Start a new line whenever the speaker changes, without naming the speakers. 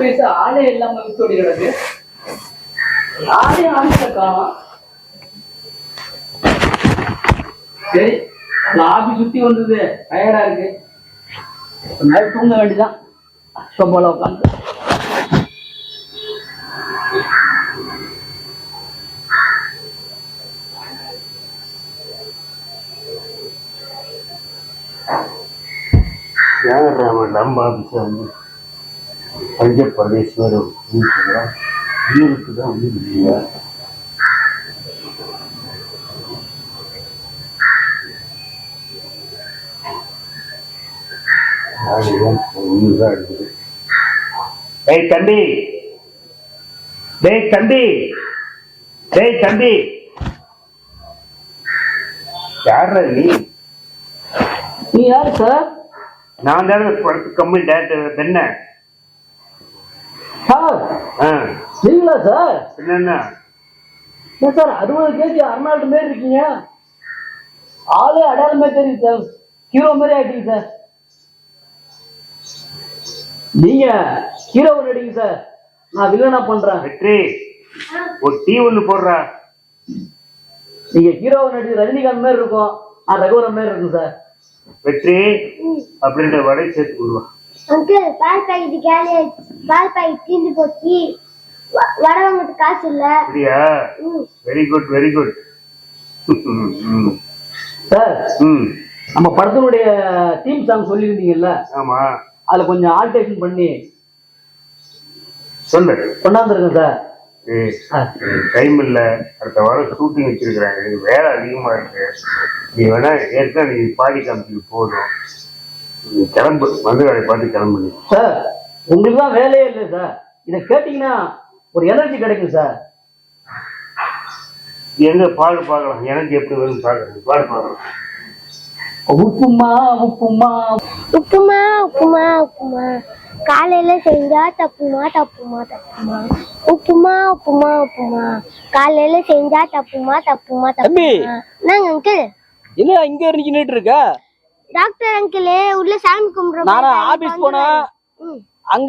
பேச ஆளே இல்லாம வித்தோடி கிடக்கு. யாரே ஆளுங்க காணோம் சரி லாபி சுத்தி வந்தது டயர்டா இருக்கு. கொஞ்ச நேரம் தூங்க வேண்டியதான் சொம்போல உட்காந்து.
ஏன் நம்ம ஆஃபீஸை வந்து பஞ்ச பரமேஸ்வரம் வீருக்கு தான் தம்பி. டேய் தம்பி. டேய் தம்பி. யாரா நீ?
நீ யாரு சார்
நான் தானே கம்பெனி டேரக்டர் என்ன
சார். நீங்களா சார்.
என்னென்ன?
ஏன் சார் அறுபது கேஜி அர்னால்டு மாரி இருக்கீங்க. ஆளே அடையாளமே தெரியுது சார். ஹீரோ மாதிரி ஆயிட்டீங்க சார். நீங்க ஹீரோ நடிங்க சார். நான் வில்லனா பண்றேன்.
வெற்றி. ஒரு டீ ஒன்று போடுறா.
நீங்க ஹீரோ நடிச்சு ரஜினிகாந்த் மாதிரி இருக்கும். நான் ரகுவரன் மாதிரி இருக்கும் சார்.
வெற்றி. அப்படின்ற வடை சேர்த்து கொள்வா
அங்கிள் பால் பாக்கெட் காலி பால் பாக்கெட் தீர்ந்து போச்சு. வ- வடை வாங்கிறதுக்கு காசு இல்ல. ம்.
Very good very good
sir
ம்.
நம்ம படத்தினுடைய தீம் சாங் சொல்லியிருந்தீங்கல்ல?
ஆமா.
அதுல கொஞ்சம் ஆல்டேஷன் பண்ணி
சொல்லு.
கொண்டாந்துருக்கேன் சார்.
டைம் இல்ல. அடுத்த வாரம் ஷூட்டிங் வச்சிருக்கிறாங்க. எனக்கு வேலை அதிகமா இருக்கு. நீ வேணா ஏற்கனவே நீ பாடி காமிச்சிட்டு போதும். நீ கிளம்பு. மதுரை பார்த்து கிளம்பு நீ.
சார் உங்களுக்கு தான் வேலையே இல்லை சார். இதை கேட்டீங்கன்னா ஒரு எனர்ஜி கிடைக்கும் சார்.
எங்க பாடு பார்க்கலாம். எனக்கு எப்படி வரும்னு பார்க்கறது பாடு பார்க்கலாம்.
உப்புமா உப்புமா.
உப்புமா உப்புமா உப்புமா. காலையில செஞ்சா தப்புமா தப்புமா தப்புமா. உப்புமா உப்புமா உப்புமா. காலையில செஞ்சா தப்புமா தப்புமா
தம்பி.
தப்புமா என்னங்க அங்கிள்?
என்ன இங்க இருந்து நின்றுட்டு இருக்க?
டாக்டர் அங்கிள் உள்ள சாமி கும்பிடுற
நானா ஆபீஸ் போனா. அங்க